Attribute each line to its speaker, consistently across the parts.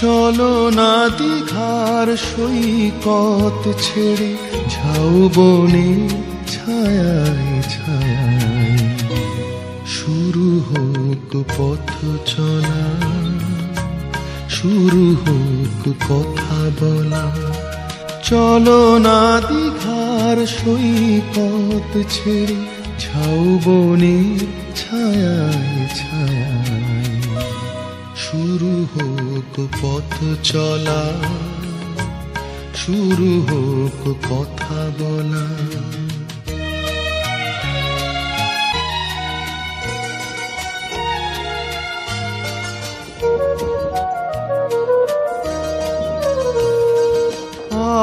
Speaker 1: চলো না দীঘার সৈকত ছেড়ে, ঝাউ বনে ছায়ায় ছায়ায়। শুরু হোক পথ চলা, শুরু হোক কথা বলা। চলো না দীঘার সৈকত ছেড়ে, ঝাউ বনে ছায়ায় ছায়ায়। শুরু হোক পথ চলা, শুরু হোক কথা বলা।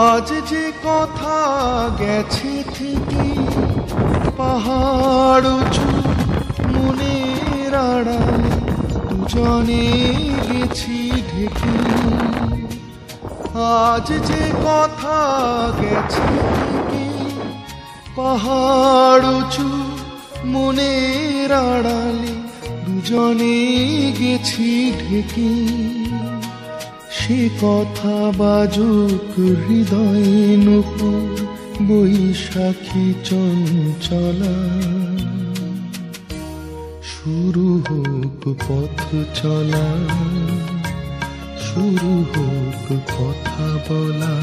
Speaker 1: আজ যে কথা গেছে থেকে পাহাড় উঁচু আড়ালে দুজনে গেছি ঢেকে আজ যে কথা গেছে পাহাড় উঁচু মনের আড়ালে দুজনে গেছি ঢেকে। সে কথা বাজুক হৃদয়ে নুপুর বৈশাখী চঞ্চলা। শুরু হোক পথ চলা, শুরু হোক কথা বলা।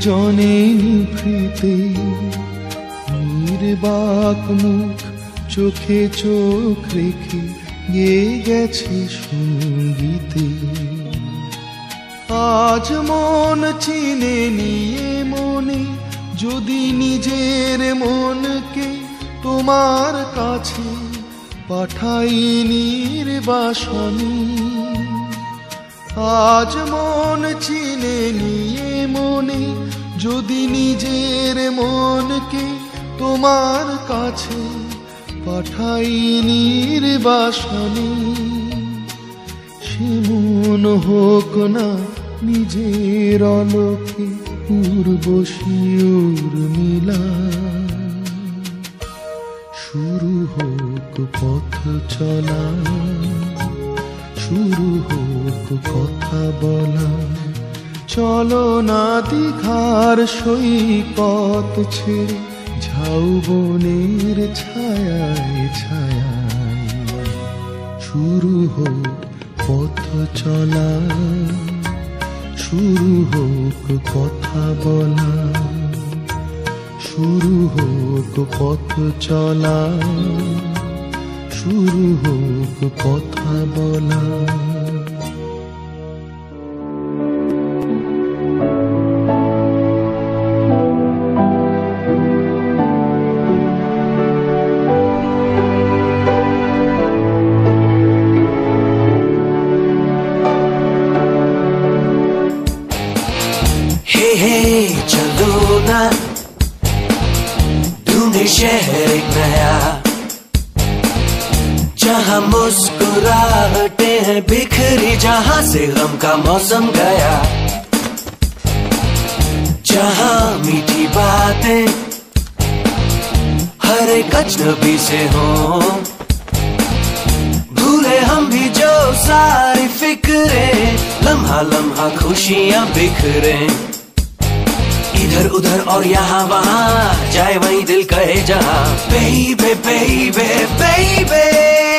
Speaker 1: জনে নিভৃতে নির্বাক মুখ, চোখে চোখ রেখে গে গেছে সঙ্গীতে। আজ মন চিনে নিয়ে মনে, যদি নিজের মনকে তোমার কাছে পাঠাই নির্বাসনী। আজ মন চিনে নিয়ে মনে, যদি নিজের মনকে তোমার কাছে পাঠাই নির্বাসনে। সে মন হোক না নিজের অলোকে উর্বশী উর্মিলা। শুরু হোক পথ চলা, শুরু হোক কথা বলা। চলো না দীঘার সৈকত ছেড়ে ঝাউ বনের ছায়ায় ছায়ায়। শুরু হোক পথ চলা। শুরু হোক কথা বলা শুরু হোক পথ চলা শুরু হোক কথা বলা।
Speaker 2: जहाँ मुस्कुराहटे हैं, बिखरी जहाँ से गम का मौसम गया। जहाँ मीठी बातें हर एक अजनबी से हो। भूले हम भी जो सारी फिक्रे, लम्हा लम्हा खुशियाँ बिखरे। इधर उधर और यहाँ वहाँ, जाए वही दिल कहे जहाँ। बेबे बेबे बेबे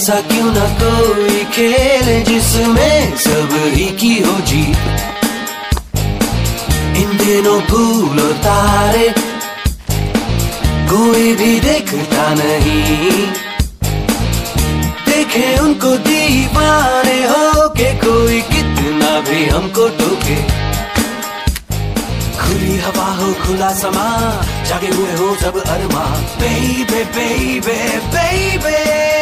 Speaker 2: ऐसा क्यों ना कोई खेल जिसमें सब ही की हो जी? इन दिनों भूलो तारे कोई भी देखता नहीं। देखे उनको दीवाने हो के कोई कितना भी हमको टोके। खुली हवा हो, खुला समा, जागे हुए हो सब अरमा। बेबे बेबे बेबे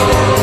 Speaker 2: Oh.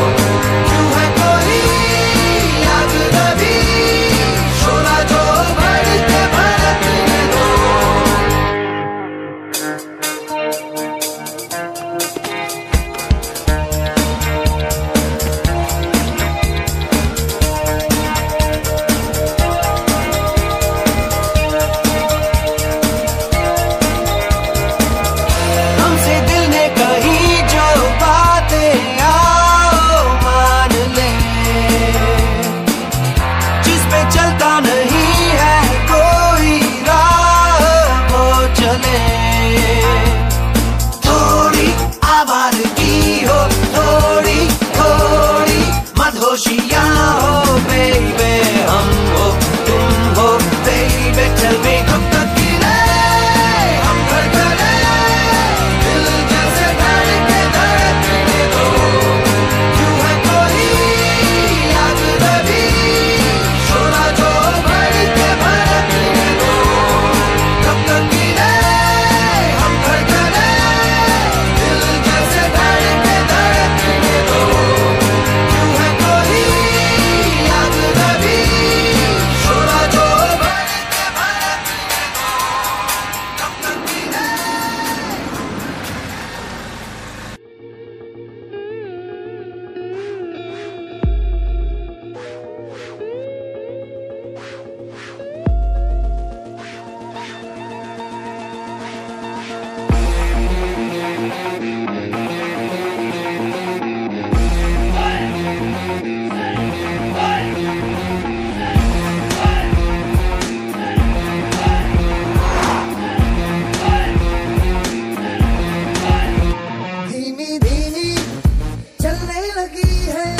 Speaker 2: hey.